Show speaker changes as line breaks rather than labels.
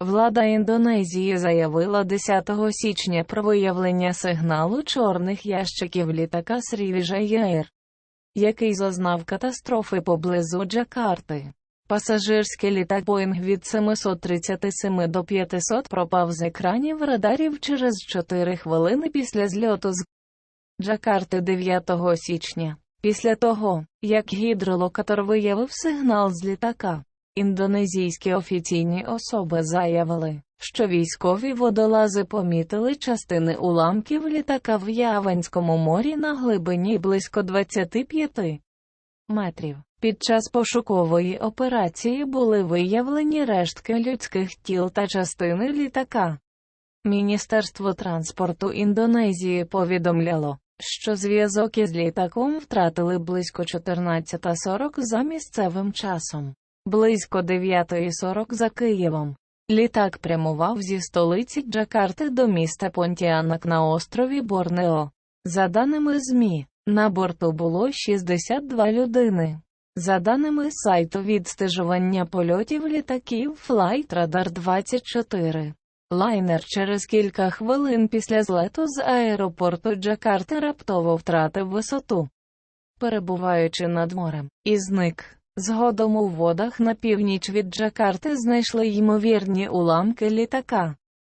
Влада Індонезії заявила 10 січня про виявлення сигналу чорних ящиків літака Air, який зазнав катастрофи поблизу Джакарти. Пасажирський літак Boeing від 737 до 500 пропав з екранів радарів через 4 хвилини після зльоту з Джакарти 9 січня. Після того, як гідролокатор виявив сигнал з літака, індонезійські офіційні особи заявили, що військові водолази помітили частини уламків літака в Яванському морі на глибині близько 25 метрів. Під час пошукової операції були виявлені рештки людських тіл та частини літака. Міністерство транспорту Індонезії повідомляло, що зв'язок із літаком втратили близько 14.40 за місцевим часом, близько 9.40 за Києвом. Літак прямував зі столиці Джакарти до міста Понтіанак на острові Борнео. За даними ЗМІ, на борту було 62 людини. За даними сайту відстежування польотів літаків Flightradar 24, лайнер через кілька хвилин після злету з аеропорту Джакарти раптово втратив висоту, перебуваючи над морем, і зник. Згодом у водах на північ від Джакарти знайшли ймовірні уламки літака.